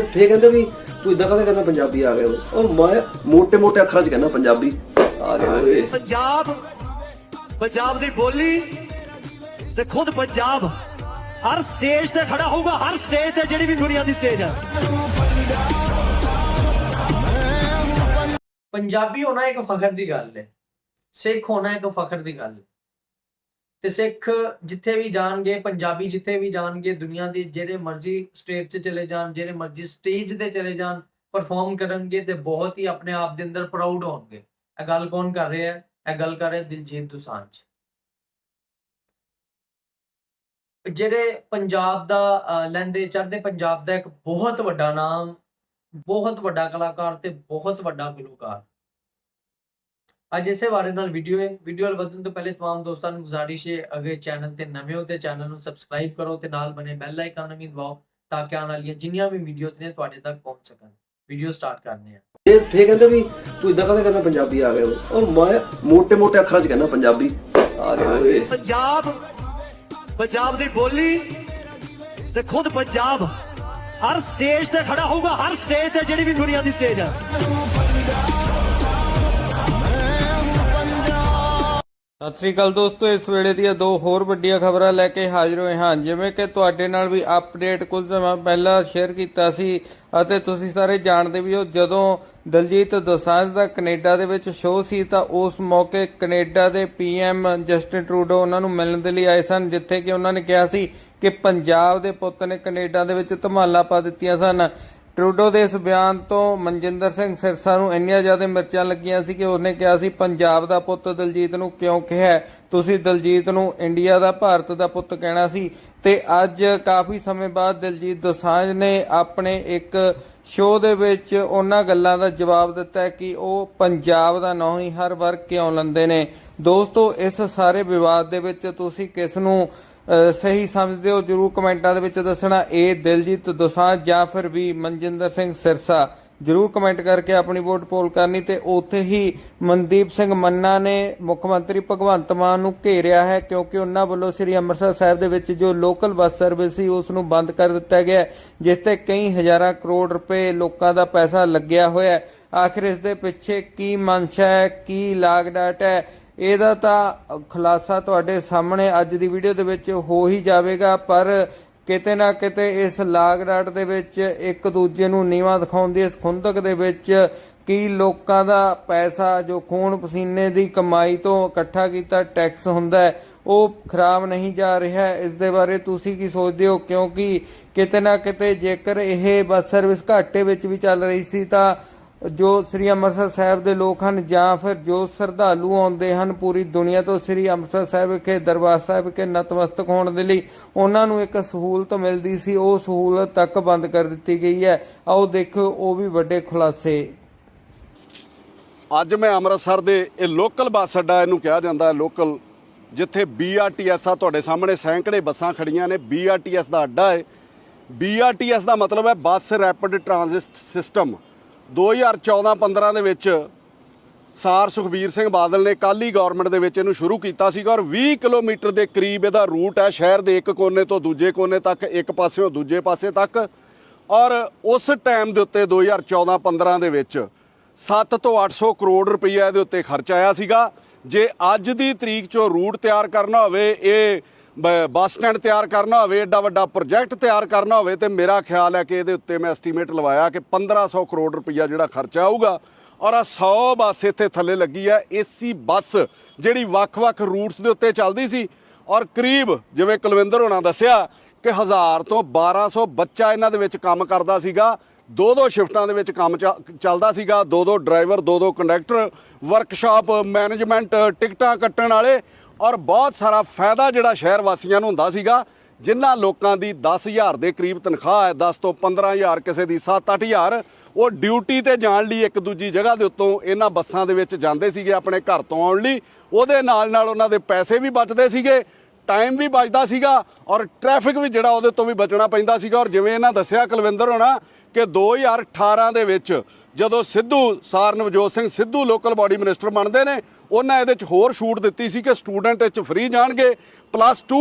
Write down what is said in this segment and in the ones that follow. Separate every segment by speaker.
Speaker 1: ਫਿਰ ਫਿਰ ਕਹਿੰਦੇ ਵੀ ਤੂੰ ਇਦਾਂ ਕਦੇ ਕਰਨਾ ਪੰਜਾਬੀ ਆ ਗਿਆ ਔਰ ਮੈਂ ਮੋٹے ਮੋٹے ਅੱਖਰਾਂ 'ਚ ਕਹਿੰਦਾ ਪੰਜਾਬੀ ਆ ਗਿਆ ਓਏ।
Speaker 2: ਪੰਜਾਬ ਪੰਜਾਬ ਦੀ ਬੋਲੀ ਤੇ ਖੁਦ ਪੰਜਾਬ। ਹਰ ਸਟੇਜ ਤੇ ਖੜਾ ਹੋਊਗਾ ਹਰ ਸਟੇਜ ਤੇ ਜਿਹੜੀ ਵੀ ਦੁਨੀਆ ਦੀ ਸਟੇਜ ਆ।
Speaker 3: ਪੰਜਾਬੀ ਹੋਣਾ ਇੱਕ ਫਖਰ ਦੀ ਗੱਲ ਹੈ। ਸਿੱਖ ਹੋਣਾ ਇੱਕ ਫਖਰ ਦੀ ਗੱਲ ਹੈ। ਤੇ ਸਿੱਖ ਜਿੱਥੇ ਵੀ ਜਾਣਗੇ ਪੰਜਾਬੀ ਜਿੱਥੇ ਵੀ ਜਾਣਗੇ ਦੁਨੀਆ ਦੀ ਜਿਹੜੇ ਮਰਜ਼ੀ ਸਟੇਟ 'ਚ ਚਲੇ ਜਾਣ ਜਿਹੜੇ ਮਰਜ਼ੀ ਸਟੇਜ ਤੇ ਚਲੇ ਜਾਣ ਪਰਫਾਰਮ ਕਰਨਗੇ ਤੇ ਬਹੁਤ ਹੀ ਆਪਣੇ ਆਪ ਦੇ ਅੰਦਰ ਪ੍ਰਾਊਡ ਹੋਣਗੇ। ਇਹ ਗੱਲ ਕੌਣ ਕਰ ਰਿਹਾ? ਹੈ ਇਹ ਗੱਲ ਕਰ ਰਿਹਾ ਦਿਲਜੀਤ ਦੁਸਾਂਝ। ਜਿਹੜੇ ਪੰਜਾਬ ਦਾ ਅਹ, ਲੈਂਦੇ ਚੜ੍ਹਦੇ ਪੰਜਾਬ ਦਾ ਇੱਕ ਬਹੁਤ ਵੱਡਾ ਨਾਮ ਬਹੁਤ ਵੱਡਾ ਕਲਾਕਾਰ ਤੇ ਬਹੁਤ ਵੱਡਾ ਗੁਲੂਕਾਰ। ਅੱਜ ਇਸੇ ਬਾਰੇ ਨਾਲ ਵੀਡੀਓ ਹੈ। ਵੀਡੀਓ ਵੱਲ ਵਧਣ ਤੋਂ ਪਹਿਲੇ तमाम ਦੋਸਤਾਂ ਨੂੰ ਗੁਜ਼ਾਰਿਸ਼ ਹੈ ਅਗਰ ਚੈਨਲ ਤੇ ਨਵੇਂ ਹੋ ਤੇ ਚੈਨਲ ਨੂੰ ਸਬਸਕ੍ਰਾਈਬ ਕਰੋ ਤੇ ਨਾਲ ਬਣੇ ਬੈਲ ਆਈਕਨ ਵੀ ਦਬਾਓ ਤਾਂ ਕਿ ਆਉਣ ਵਾਲੀਆਂ ਜਿੰਨੀਆਂ ਵੀ ਵੀਡੀਓਜ਼ ਨੇ ਤੁਹਾਡੇ ਤੱਕ ਪਹੁੰਚ ਸਕਣ। ਵੀਡੀਓ ਸਟਾਰਟ ਕਰਨੇ ਆ।
Speaker 1: ਇਹ ਫੇ ਕਹਿੰਦੇ ਵੀ ਤੂੰ ਇਦਾਂ ਕਦੇ ਕਰਨਾ ਪੰਜਾਬੀ ਆ ਗਿਆ ਔਰ ਮੈਂ ਮੋٹے ਮੋٹے ਅੱਖਰਾਂ 'ਚ ਕਹਿੰਦਾ ਪੰਜਾਬੀ। ਆ ਗਿਆ ਓਏ।
Speaker 2: ਪੰਜਾਬ ਪੰਜਾਬ ਦੀ ਬੋਲੀ ਤੇ ਖੁਦ ਪੰਜਾਬ। ਹਰ ਸਟੇਜ ਤੇ ਖੜਾ ਹੋਊਗਾ ਹਰ ਸਟੇਜ ਤੇ ਜਿਹੜੀ ਵੀ ਦੁਨੀਆ ਦੀ ਸਟੇਜ ਆ।
Speaker 4: ਸਤਿ ਸ੍ਰੀ ਅਕਾਲ ਦੋਸਤੋ, ਇਸ ਵੇਲੇ ਦੀਆਂ ਦੋ ਹੋਰ ਵੱਡੀਆਂ ਖਬਰਾਂ ਲੈ ਕੇ ਹਾਜ਼ਰ ਹੋਏ ਹਾਂ। ਜਿਵੇਂ ਕਿ ਤੁਹਾਡੇ ਨਾਲ ਵੀ ਅਪਡੇਟ ਕੁਝ ਸਮਾਂ ਪਹਿਲਾਂ ਸ਼ੇਅਰ ਕੀਤਾ ਸੀ ਅਤੇ ਤੁਸੀਂ ਸਾਰੇ ਜਾਣਦੇ ਵੀ ਹੋ, ਜਦੋਂ ਦਲਜੀਤ ਦੋਸਾਂਝ ਦਾ ਕੈਨੇਡਾ ਦੇ ਵਿੱਚ ਸ਼ੋਅ ਸੀ ਤਾਂ ਉਸ ਮੌਕੇ ਕੈਨੇਡਾ ਦੇ ਪੀਐਮ ਜਸਟਿਨ ਟਰੂਡੋ ਉਹਨਾਂ ਨੂੰ ਮਿਲਣ ਦੇ ਲਈ ਆਏ ਸਨ, ਜਿੱਥੇ ਕਿ ਉਹਨਾਂ ਨੇ ਕਿਹਾ ਸੀ ਕਿ ਪੰਜਾਬ ਦੇ ਪੁੱਤ ਨੇ ਕੈਨੇਡਾ ਦੇ ਵਿੱਚ ਧਮਾਲਾ ਪਾ ਦਿੱਤੀਆਂ ਸਨ। ਟਰੂਡੋ ਦੇ ਇਸ ਬਿਆਨ ਤੋਂ ਮਨਜਿੰਦਰ ਸਿੰਘ ਸਿਰਸਾ ਨੂੰ ਇੰਨੀਆਂ ਜ਼ਿਆਦਾ ਮਿਰਚਾਂ ਲੱਗੀਆਂ ਸੀ ਕਿ ਉਹਨੇ ਕਿਹਾ ਸੀ, ਪੰਜਾਬ ਦਾ ਪੁੱਤ ਦਲਜੀਤ ਨੂੰ ਕਿਉਂ ਕਿਹਾ ਤੁਸੀਂ ਦਲਜੀਤ ਨੂੰ ਇੰਡੀਆ ਦਾ, ਭਾਰਤ ਦਾ ਪੁੱਤ ਕਹਿਣਾ ਸੀ। ਤੇ ਅੱਜ ਕਾਫੀ ਸਮੇਂ ਬਾਅਦ ਦਲਜੀਤ ਦੋਸਾਂਝ ਨੇ ਆਪਣੇ ਇੱਕ ਸ਼ੋਅ ਦੇ ਵਿੱਚ ਉਹਨਾਂ ਗੱਲਾਂ ਦਾ ਜਵਾਬ ਦਿੱਤਾ ਕਿ ਉਹ ਪੰਜਾਬ ਦਾ ਨਾਂ ਹੀ ਹਰ ਵਾਰ ਕਿਉਂ ਲੈਂਦੇ ਨੇ। ਦੋਸਤੋ, ਇਸ ਸਾਰੇ ਵਿਵਾਦ ਦੇ ਵਿੱਚ ਤੁਸੀਂ ਕਿਸ ਨੂੰ ਸਹੀ ਸਮਝਦੇ ਹੋ, ਜਰੂਰ ਕਮੈਂਟਾਂ ਦੇ ਵਿੱਚ ਦੱਸਣਾ ਇਹ ਦਿਲਜੀਤ ਦੋਸਾਂਝ ਜਾਂ ਫਿਰ ਵੀ ਮਨਜਿੰਦਰ ਸਿੰਘ ਸਿਰਸਾ। ਜਰੂਰ ਕਮੈਂਟ ਕਰਕੇ ਆਪਣੀ ਵੋਟ ਪੋਲ ਕਰਨੀ ਤੇ ਉੱਥੇ ਹੀ ਮਨਦੀਪ ਸਿੰਘ ਮੰਨਾ ਨੇ ਮੁੱਖ ਮੰਤਰੀ ਭਗਵੰਤ ਮਾਨ ਨੂੰ ਘੇਰਿਆ ਹੈ, ਕਿਉਂਕਿ ਉਹਨਾਂ ਵੱਲੋਂ ਸ੍ਰੀ ਅੰਮ੍ਰਿਤਸਰ ਸਾਹਿਬ ਦੇ ਵਿੱਚ ਜੋ ਲੋਕਲ ਬੱਸ ਸਰਵਿਸ ਸੀ, ਉਸ ਨੂੰ ਬੰਦ ਕਰ ਦਿੱਤਾ ਗਿਆ ਜਿਸ ਤੇ ਕਈ ਹਜ਼ਾਰਾਂ ਕਰੋੜ ਰੁਪਏ ਲੋਕਾਂ ਦਾ ਪੈਸਾ ਲੱਗਿਆ ਹੋਇਆ ਆਖਿਰ ਇਸ ਦੇ ਪਿੱਛੇ ਕੀ ਮਨਸ਼ਾ ਹੈ, ਕੀ ਲਾਗ ਡਾਟ ਹੈ ਇਹਦਾ ਤਾਂ ਖੁਲਾਸਾ ਤੁਹਾਡੇ ਸਾਹਮਣੇ ਅੱਜ ਦੀ ਵੀਡੀਓ ਦੇ ਵਿੱਚ ਹੋ ਹੀ ਜਾਵੇਗਾ, ਪਰ ਕਿਤੇ ਨਾ ਕਿਤੇ ਇਸ ਲਾਗ ਡਾਟ ਦੇ ਵਿੱਚ ਇੱਕ ਦੂਜੇ ਨੂੰ ਨੀਵਾ ਦਿਖਾਉਂਦੀ ਇਸ ਖੁੰਦਕ ਦੇ ਵਿੱਚ ਕੀ ਲੋਕਾਂ ਦਾ ਪੈਸਾ ਜੋ ਖੂਨ ਪਸੀਨੇ ਦੀ ਕਮਾਈ ਤੋਂ ਇਕੱਠਾ ਕੀਤਾ ਟੈਕਸ ਹੁੰਦਾ ਹੈ, ਉਹ ਖਰਾਬ ਨਹੀਂ ਜਾ ਰਿਹਾ। ਇਸ ਦੇ ਬਾਰੇ ਤੁਸੀਂ ਕੀ ਸੋਚਦੇ ਹੋ? ਕਿਉਂਕਿ ਕਿਤੇ ਨਾ ਕਿਤੇ ਜੇਕਰ ਇਹ ਬੱਸ ਸਰਵਿਸ ਘਾਟੇ ਵਿੱਚ ਵੀ ਚੱਲ ਰਹੀ ਸੀ ਤਾਂ ਜੋ ਸ੍ਰੀ ਅੰਮ੍ਰਿਤਸਰ ਸਾਹਿਬ ਦੇ ਲੋਕ ਹਨ ਜਾਂ ਫਿਰ ਜੋ ਸ਼ਰਧਾਲੂ ਆਉਂਦੇ ਹਨ ਪੂਰੀ ਦੁਨੀਆ ਤੋਂ ਸ੍ਰੀ ਅੰਮ੍ਰਿਤਸਰ ਸਾਹਿਬ ਵਿਖੇ, ਦਰਬਾਰ ਸਾਹਿਬ ਵਿਖੇ ਨਤਮਸਤਕ ਹੋਣ ਦੇ ਲਈ, ਉਹਨਾਂ ਨੂੰ ਇੱਕ ਸਹੂਲਤ ਮਿਲਦੀ ਸੀ, ਉਹ ਸਹੂਲਤ ਤੱਕ ਬੰਦ ਕਰ ਦਿੱਤੀ ਗਈ ਹੈ। ਆਓ ਦੇਖੋ ਉਹ ਵੀ ਵੱਡੇ ਖੁਲਾਸੇ।
Speaker 5: ਅੱਜ ਮੈਂ ਅੰਮ੍ਰਿਤਸਰ ਦੇ ਇਹ ਲੋਕਲ ਬੱਸ ਅੱਡਾ, ਇਹਨੂੰ ਕਿਹਾ ਜਾਂਦਾ ਹੈ ਲੋਕਲ ਜਿੱਥੇ BRTS ਆ ਤੁਹਾਡੇ ਸਾਹਮਣੇ, ਸੈਂਕੜੇ ਬੱਸਾਂ ਖੜੀਆਂ ਨੇ BRTS ਦਾ ਅੱਡਾ ਹੈ। BRTS ਦਾ ਮਤਲਬ ਹੈ ਬੱਸ ਰੈਪਿਡ ਟ੍ਰਾਂਜ਼ਿਟ ਸਿਸਟਮ। 2014-15 ਦੇ ਵਿੱਚ ਸਾਰ ਸੁਖਬੀਰ ਸਿੰਘ ਬਾਦਲ ਨੇ ਕਾਲੀ ਗਵਰਨਮੈਂਟ ਦੇ ਵਿੱਚ ਇਹਨੂੰ ਸ਼ੁਰੂ ਕੀਤਾ ਸੀਗਾ ਔਰ 20 ਕਿਲੋਮੀਟਰ ਦੇ ਕਰੀਬ ਇਹਦਾ ਰੂਟ ਹੈ, ਸ਼ਹਿਰ ਦੇ ਇੱਕ ਕੋਨੇ ਤੋਂ ਦੂਜੇ ਕੋਨੇ ਤੱਕ, ਇੱਕ ਪਾਸਿਓਂ ਦੂਜੇ ਪਾਸੇ ਤੱਕ ਔਰ ਉਸ ਟਾਈਮ ਦੇ ਉੱਤੇ 2014-15 ਦੇ ਵਿੱਚ 7 ਤੋਂ 800 ਕਰੋੜ ਰੁਪਈਆ ਇਹਦੇ ਉੱਤੇ ਖਰਚ ਆਇਆ ਸੀਗਾ। ਜੇ ਅੱਜ ਦੀ ਤਰੀਕ 'ਚੋਂ ਰੂਟ ਤਿਆਰ ਕਰਨਾ ਹੋਵੇ, ਇਹ ਬੱਸ ਸਟੈਂਡ ਤਿਆਰ ਕਰਨਾ ਹੋਵੇ ਐਡਾ ਵੱਡਾ ਪ੍ਰੋਜੈਕਟ ਤਿਆਰ ਕਰਨਾ ਹੋਵੇ ਤੇ ਮੇਰਾ ਖਿਆਲ ਹੈ ਕਿ ਇਹਦੇ ਉੱਤੇ ਮੈਂ ਐਸਟੀਮੇਟ ਲਵਾਇਆ ਕਿ 1500 ਕਰੋੜ ਰੁਪਈਆ ਜਿਹੜਾ ਖਰਚਾ ਆਊਗਾ ਔਰ ਆ 100 ਬੱਸ ਇੱਥੇ ਥੱਲੇ ਲੱਗੀ ਹੈ, ਏਸੀ ਬੱਸ ਜਿਹੜੀ ਵੱਖ-ਵੱਖ ਰੂਟਸ ਦੇ ਉੱਤੇ ਚੱਲਦੀ ਸੀ ਔਰ ਕਰੀਬ ਜਿਵੇਂ ਕੁਲਵਿੰਦਰ ਹੋਣਾ ਦੱਸਿਆ ਕਿ 1000 ਤੋਂ 1200 ਬੱਚਾ ਇਹਨਾਂ ਦੇ ਵਿੱਚ ਕੰਮ ਕਰਦਾ ਸੀਗਾ ਦੋ ਦੋ ਸ਼ਿਫਟਾਂ ਦੇ ਵਿੱਚ ਕੰਮ ਚ- ਚੱਲਦਾ ਸੀਗਾ ਦੋ ਦੋ ਡਰਾਈਵਰ ਦੋ ਦੋ ਕੰਡਕਟਰ, ਵਰਕਸ਼ਾਪ, ਮੈਨੇਜਮੈਂਟ, ਟਿਕਟਾਂ ਕੱਟਣ ਵਾਲੇ ਔਰ ਬਹੁਤ ਸਾਰਾ ਫਾਇਦਾ ਜਿਹੜਾ ਸ਼ਹਿਰ ਵਾਸੀਆਂ ਨੂੰ ਹੁੰਦਾ ਸੀਗਾ, ਜਿਨ੍ਹਾਂ ਲੋਕਾਂ ਦੀ 10000 ਦੇ ਕਰੀਬ ਤਨਖਾਹ ਹੈ 10 ਤੋਂ 15000 ਕਿਸੇ ਦੀ 7-8000 ਉਹ ਡਿਊਟੀ ਤੇ ਜਾਣ ਲਈ ਇੱਕ ਦੂਜੀ ਜਗ੍ਹਾ ਦੇ ਉੱਤੋਂ ਇਹਨਾਂ ਬੱਸਾਂ ਦੇ ਵਿੱਚ ਜਾਂਦੇ ਸੀਗੇ ਆਪਣੇ ਘਰ ਤੋਂ ਆਉਣ ਲਈ। ਉਹਦੇ ਨਾਲ ਨਾਲ ਉਹਨਾਂ ਦੇ ਪੈਸੇ ਵੀ ਬਚਦੇ ਸੀਗੇ, ਟਾਈਮ ਵੀ ਬਚਦਾ ਸੀਗਾ ਔਰ ਟ੍ਰੈਫਿਕ ਵੀ ਜਿਹੜਾ ਉਹਦੇ ਤੋਂ ਵੀ ਬਚਣਾ ਪੈਂਦਾ ਸੀਗਾ। ਔਰ ਜਿਵੇਂ ਇਹਨਾਂ ਦੱਸਿਆ ਕੁਲਵਿੰਦਰ ਹੋਣਾ ਕਿ 2018 ਦੇ ਵਿੱਚ ਜਦੋਂ ਸਿੱਧੂ ਸਾਰ Navjot Singh Sidhu local body minister ਬਣਦੇ ਨੇ, ਉਹਨਾਂ ਇਹਦੇ ਚ ਹੋਰ ਛੂਟ ਦਿੱਤੀ ਸੀ ਕਿ ਸਟੂਡੈਂਟ ਇਹ ਚ ਫ੍ਰੀ ਜਾਣਗੇ ਪਲੱਸ 2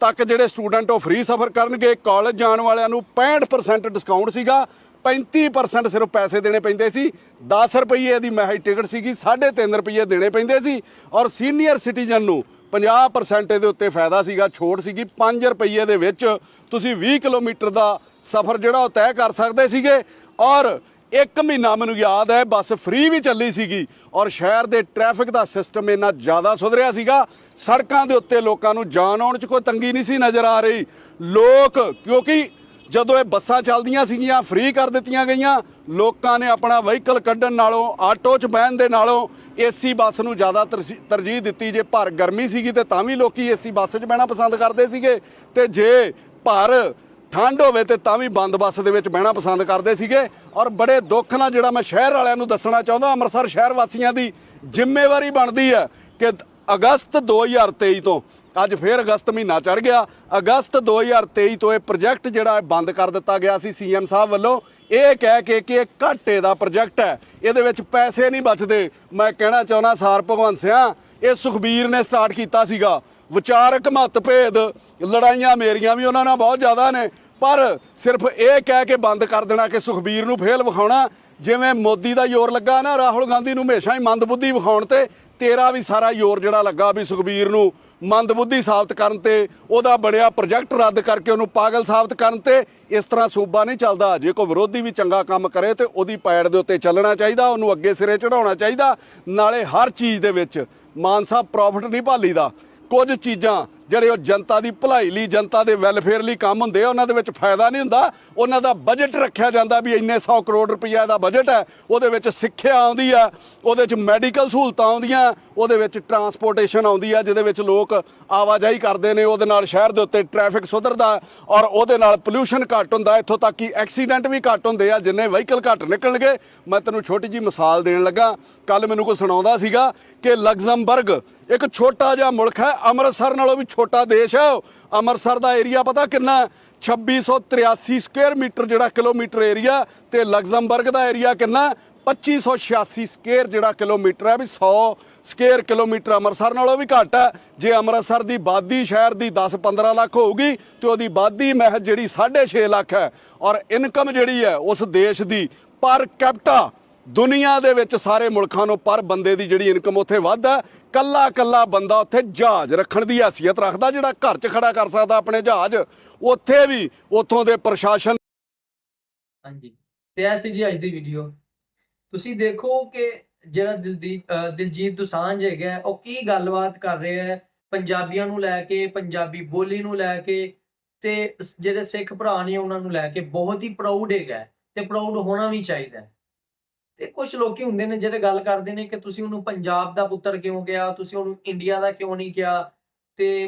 Speaker 5: ਤੱਕ ਜਿਹੜੇ ਸਟੂਡੈਂਟ ਉਹ ਫ੍ਰੀ ਸਫ਼ਰ ਕਰਨਗੇ ਕਾਲਜ ਜਾਣ ਵਾਲਿਆਂ ਨੂੰ 65% ਡਿਸਕਾਊਂਟ ਸੀਗਾ 35% ਸਿਰਫ ਪੈਸੇ ਦੇਣੇ ਪੈਂਦੇ ਸੀ 10 ਰੁਪਏ ਦੀ ਮਹਿਜ ਟਿਕਟ ਸੀਗੀ 3.5 ਰੁਪਏ ਦੇਣੇ ਪੈਂਦੇ ਸੀ, ਔਰ ਸੀਨੀਅਰ ਸਿਟੀਜ਼ਨ ਨੂੰ 50% ਇਹਦੇ ਉੱਤੇ ਫਾਇਦਾ ਸੀਗਾ, ਛੋਟ ਸੀਗੀ 5 ਰੁਪਏ ਦੇ ਵਿੱਚ ਤੁਸੀਂ 20 ਕਿਲੋਮੀਟਰ ਦਾ ਸਫ਼ਰ ਜਿਹੜਾ ਉਹ ਤੈਅ ਕਰ ਸਕਦੇ ਸੀਗੇ, ਔਰ ਇੱਕ ਮਹੀਨਾ ਮੈਨੂੰ ਯਾਦ ਹੈ, ਬੱਸ ਫ੍ਰੀ ਵੀ ਚੱਲੀ ਸੀਗੀ ਔਰ ਸ਼ਹਿਰ ਦੇ ਟ੍ਰੈਫਿਕ ਦਾ ਸਿਸਟਮ ਇੰਨਾ ਜ਼ਿਆਦਾ ਸੁਧਰਿਆ ਸੀਗਾ। ਸੜਕਾਂ ਦੇ ਉੱਤੇ ਲੋਕਾਂ ਨੂੰ ਜਾਣ ਆਉਣ 'ਚ ਕੋਈ ਤੰਗੀ ਨਹੀਂ ਸੀ ਨਜ਼ਰ ਆ ਰਹੀ। ਲੋਕ, ਕਿਉਂਕਿ ਜਦੋਂ ਇਹ ਬੱਸਾਂ ਚੱਲਦੀਆਂ ਸੀਗੀਆਂ ਫ੍ਰੀ ਕਰ ਦਿੱਤੀਆਂ ਗਈਆਂ, ਲੋਕਾਂ ਨੇ ਆਪਣਾ ਵਹੀਕਲ ਕੱਢਣ ਨਾਲੋਂ ਆਟੋ 'ਚ ਬਹਿਣ ਦੇ ਨਾਲੋਂ ਏਸੀ ਬੱਸ ਨੂੰ ਜ਼ਿਆਦਾ ਤਰਸੀ- ਤਰਜੀਹ ਦਿੱਤੀ। ਜੇ ਭਰ ਗਰਮੀ ਸੀਗੀ ਤੇ ਤਾਂ ਵੀ ਲੋਕੀ ਏਸੀ ਬੱਸ 'ਚ ਬਹਿਣਾ ਪਸੰਦ ਕਰਦੇ ਸੀਗੇ। ਤੇ ਜੇ ਭਰ ਠੰਡ ਹੋਵੇ ਤੇ ਤਾਂ ਵੀ ਬੰਦ ਬੱਸ ਦੇ ਵਿੱਚ ਬਹਿਣਾ ਪਸੰਦ ਕਰਦੇ ਸੀਗੇ। ਔਰ ਬੜੇ ਦੁੱਖ ਨਾਲ ਜਿਹੜਾ ਮੈਂ ਸ਼ਹਿਰ ਵਾਲਿਆਂ ਨੂੰ ਦੱਸਣਾ ਚਾਹੁੰਦਾ, ਅੰਮ੍ਰਿਤਸਰ ਸ਼ਹਿਰ ਵਾਸੀਆਂ ਦੀ ਜ਼ਿੰਮੇਵਾਰੀ ਬਣਦੀ ਹੈ ਕਿ ਅਗਸਤ 2023 ਤੋਂ ਅੱਜ ਫੇਰ ਅਗਸਤ ਮਹੀਨਾ ਚੜ ਗਿਆ। ਅਗਸਤ 2023 ਤੋਂ ਇਹ ਪ੍ਰੋਜੈਕਟ ਜਿਹੜਾ ਹੈ ਬੰਦ ਕਰ ਦਿੱਤਾ ਗਿਆ ਸੀ ਸੀਐਮ ਸਾਹਿਬ ਵੱਲੋਂ। ਇਹ ਕਹਿ ਕੇ ਕਿ ਇਹ ਘਾਟੇ ਦਾ ਪ੍ਰੋਜੈਕਟ ਹੈ। ਇਹਦੇ ਵਿੱਚ ਪੈਸੇ ਨਹੀਂ ਬਚਦੇ। ਮੈਂ ਕਹਿਣਾ ਚਾਹੁੰਦਾ, ਸਾਰ ਭਗਵੰਤ ਸਿਆ, ਇਹ ਸੁਖਬੀਰ ਨੇ ਸਟਾਰਟ ਕੀਤਾ ਸੀਗਾ। ਵਿਚਾਰਕ ਮਤਭੇਦ ਲੜਾਈਆਂ ਮੇਰੀਆਂ ਵੀ ਉਹਨਾਂ ਨਾਲ ਬਹੁਤ ਜ਼ਿਆਦਾ ਨੇ। ਪਰ ਸਿਰਫ ਇਹ ਕਹਿ ਕੇ ਬੰਦ ਕਰ ਦੇਣਾ ਕਿ ਸੁਖਬੀਰ ਨੂੰ ਫੇਲ ਵਿਖਾਉਣਾ, ਜਿਵੇਂ ਮੋਦੀ ਦਾ ਜ਼ੋਰ ਲੱਗਾ ਨਾ, ਰਾਹੁਲ ਗਾਂਧੀ ਨੂੰ ਹਮੇਸ਼ਾ ਹੀ ਮੰਦਬੁੱਧੀ ਵਿਖਾਉਣ ਤੇ, ਤੇਰਾ ਵੀ ਸਾਰਾ ਜ਼ੋਰ ਜਿਹੜਾ ਲੱਗਾ ਵੀ ਸੁਖਬੀਰ ਨੂੰ ਮੰਦਬੁੱਧੀ ਸਾਬਤ ਕਰਨ ਤੇ, ਉਹਦਾ ਬਣਿਆ ਪ੍ਰੋਜੈਕਟ ਰੱਦ ਕਰਕੇ ਉਹਨੂੰ ਪਾਗਲ ਸਾਬਤ ਕਰਨ ਤੇ, ਇਸ ਤਰ੍ਹਾਂ ਸੂਬਾ ਨਹੀਂ ਚੱਲਦਾ। ਜੇ ਕੋਈ ਵਿਰੋਧੀ ਵੀ ਚੰਗਾ ਕੰਮ ਕਰੇ ਤੇ ਉਹਦੀ ਪੈੜ ਦੇ ਉੱਤੇ ਚੱਲਣਾ ਚਾਹੀਦਾ, ਉਹਨੂੰ ਅੱਗੇ ਸਿਰੇ ਚੜਾਉਣਾ ਚਾਹੀਦਾ। ਨਾਲੇ ਹਰ ਚੀਜ਼ ਦੇ ਵਿੱਚ ਮਾਨ ਸਾਹਿਬ ਪ੍ਰੋਫਿਟ ਨਹੀਂ ਭਾਲੀਦਾ। ਕੁਝ ਚੀਜ਼ਾਂ ਜਿਹੜੇ ਉਹ ਜਨਤਾ ਦੀ ਭਲਾਈ ਲਈ, ਜਨਤਾ ਦੇ ਵੈਲਫੇਅਰ ਲਈ ਕੰਮ ਹੁੰਦੇ ਆ, ਉਹਨਾਂ ਦੇ ਵਿੱਚ ਫਾਇਦਾ ਨਹੀਂ ਹੁੰਦਾ। ਉਹਨਾਂ ਦਾ ਬਜਟ ਰੱਖਿਆ ਜਾਂਦਾ ਵੀ ਇੰਨੇ 100 ਕਰੋੜ ਰੁਪਈਆ ਦਾ ਬਜਟ ਹੈ, ਉਹਦੇ ਵਿੱਚ ਸਿੱਖਿਆ ਆਉਂਦੀ ਆ, ਉਹਦੇ ਵਿੱਚ ਮੈਡੀਕਲ ਸਹੂਲਤਾਂ ਆਉਂਦੀਆਂ, ਉਹਦੇ ਵਿੱਚ ਟਰਾਂਸਪੋਰਟੇਸ਼ਨ ਆਉਂਦੀ ਆ, ਜਿਹਦੇ ਵਿੱਚ ਲੋਕ ਆਵਾਜਾਈ ਕਰਦੇ ਨੇ, ਉਹਦੇ ਨਾਲ ਸ਼ਹਿਰ ਦੇ ਉੱਤੇ ਟ੍ਰੈਫਿਕ ਸੁਧਰਦਾ ਔਰ ਉਹਦੇ ਨਾਲ ਪੋਲੂਸ਼ਨ ਘੱਟ ਹੁੰਦਾ, ਇੱਥੋਂ ਤੱਕ ਕਿ ਐਕਸੀਡੈਂਟ ਵੀ ਘੱਟ ਹੁੰਦੇ ਆ, ਜਿੰਨੇ ਵਹੀਕਲ ਘੱਟ ਨਿਕਲਣਗੇ। ਮੈਂ ਤੈਨੂੰ ਛੋਟੀ ਜੀ ਮਿਸਾਲ ਦੇਣ ਲੱਗਾ ਕੱਲ ਮੈਨੂੰ ਕੋਈ ਸੁਣਾਉਂਦਾ ਸੀਗਾ ਕਿ ਲਗਜ਼ਮਬਰਗ ਇੱਕ ਛੋਟਾ ਜਿਹਾ ਮੁਲਕ ਹੈ, ਅੰਮ੍ਰਿਤਸਰ ਨਾਲੋਂ ਵੀ ਛੋਟਾ ਦੇਸ਼ ਹੈ ਉਹ। ਅੰਮ੍ਰਿਤਸਰ ਦਾ ਏਰੀਆ ਪਤਾ ਕਿੰਨਾ ਹੈ? 2683 ਸਕੁਅਰ ਮੀਟਰ ਜਿਹੜਾ ਕਿਲੋਮੀਟਰ ਏਰੀਆ ਤੇ ਲਗਜ਼ਮਬਰਗ ਦਾ ਏਰੀਆ ਕਿੰਨਾ ਹੈ? 2586 ਸਕੁਅਰ ਜਿਹੜਾ ਕਿਲੋਮੀਟਰ ਹੈ, ਵੀ 100 ਸਕੁਅਰ ਕਿਲੋਮੀਟਰ ਅੰਮ੍ਰਿਤਸਰ ਨਾਲੋਂ ਵੀ ਘੱਟ ਹੈ ਜੇ ਅੰਮ੍ਰਿਤਸਰ ਦੀ ਬਾਦੀ ਸ਼ਹਿਰ ਦੀ 10-15 ਲੱਖ ਹੋਊਗੀ, ਤੇ ਉਹਦੀ ਬਾਦੀ ਮਹਿਜ ਜਿਹੜੀ 6.5 ਲੱਖ ਹੈ ਔਰ ਇਨਕਮ ਜਿਹੜੀ ਹੈ, ਉਸ ਦੇਸ਼ ਦੀ ਪਰ ਕੈਪਟਾ ਦੁਨੀਆ ਦੇ ਵਿੱਚ ਸਾਰੇ ਮੁਲਕਾਂ ਨੂੰ ਪਰ ਬੰਦੇ ਦੀ ਜਿਹੜੀ ਇਨਕਮ ਉੱਥੇ ਵੱਧ ਹੈ ਕੱਲਾ ਕੱਲਾ ਬੰਦਾ ਉੱਥੇ ਜਹਾਜ਼ ਰੱਖਣ ਦੀ ਹیثیت ਰੱਖਦਾ, ਜਿਹੜਾ ਘਰ 'ਚ ਖੜਾ ਕਰ ਸਕਦਾ ਆਪਣੇ ਜਹਾਜ਼। ਉੱਥੇ ਵੀ, ਉੱਥੋਂ ਦੇ ਪ੍ਰਸ਼ਾਸਨ
Speaker 3: ਹਾਂਜੀ। ਤੇ ਐ ਜੀ ਅੱਜ ਦੀ ਵੀਡੀਓ ਤੁਸੀਂ ਦੇਖੋ ਕਿ ਜਿਹੜਾ ਦਿਲਜੀਤ ਦੁਸਾਂਝ ਹੈਗਾ, ਉਹ ਕੀ ਗੱਲਬਾਤ ਕਰ ਰਿਹਾ ਹੈ? ਪੰਜਾਬੀਆਂ ਨੂੰ ਲੈ ਕੇ, ਪੰਜਾਬੀ ਬੋਲੀ ਨੂੰ ਲੈ ਕੇ, ਤੇ ਜਿਹੜੇ ਸਿੱਖ ਭਰਾ ਨੇ ਉਹਨਾਂ ਨੂੰ ਲੈ ਕੇ, ਬਹੁਤ ਹੀ ਪ੍ਰਾਊਡ ਹੈਗਾ ਤੇ ਪ੍ਰਾਊਡ ਹੋਣਾ ਵੀ ਚਾਹੀਦਾ ਤੇ ਕੁਝ ਲੋਕੀ ਹੁੰਦੇ ਨੇ ਜਿਹੜੇ ਗੱਲ ਕਰਦੇ ਨੇ ਕਿ ਤੁਸੀਂ ਉਹਨੂੰ ਪੰਜਾਬ ਦਾ ਪੁੱਤਰ ਕਿਉਂ ਕਿਹਾ, ਤੁਸੀਂ ਉਹਨੂੰ ਇੰਡੀਆ ਦਾ ਕਿਉਂ ਨਹੀਂ ਕਿਹਾ? ਤੇ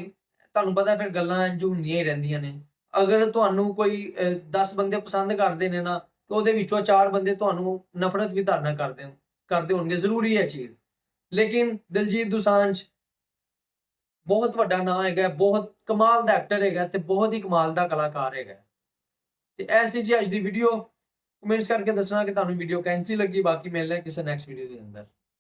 Speaker 3: ਤੁਹਾਨੂੰ ਪਤਾ ਫਿਰ ਗੱਲਾਂ ਇੰਜ ਹੁੰਦੀਆਂ ਹੀ ਰਹਿੰਦੀਆਂ ਨੇ। ਅਗਰ ਤੁਹਾਨੂੰ ਕੋਈ 10 ਬੰਦੇ ਪਸੰਦ ਕਰਦੇ ਨੇ ਨਾ, ਤੇ ਉਹਦੇ ਵਿੱਚੋਂ ਚਾਰ ਬੰਦੇ ਤੁਹਾਨੂੰ ਨਫ਼ਰਤ ਵੀ ਧਾਰਨਾ ਕਰਦੇ ਕਰਦੇ ਹੋਣਗੇ। ਜ਼ਰੂਰੀ ਹੈ ਚੀਜ਼। ਲੇਕਿਨ ਦਿਲਜੀਤ ਦੁਸਾਂਝ ਬਹੁਤ ਵੱਡਾ ਨਾਮ ਹੈਗਾ, ਬਹੁਤ ਕਮਾਲ ਦਾ ਐਕਟਰ ਹੈਗਾ ਤੇ ਬਹੁਤ ਹੀ ਕਮਾਲ ਦਾ ਕਲਾਕਾਰ ਹੈਗਾ। ਤੇ ਐਸੀ ਜੀ ਅੱਜ ਦੀ ਵੀਡੀਓ ਕਮੈਂਟਸ ਕਰਕੇ ਦੱਸਣਾ ਕਿ ਤੁਹਾਨੂੰ ਵੀਡੀਓ ਕੈਂਸੀ ਲੱਗੀ, ਬਾਕੀ ਮਿਲਦੇ ਹਾਂ ਕਿਸੇ ਨੈਕਸਟ ਵੀਡੀਓ ਦੇ ਅੰਦਰ।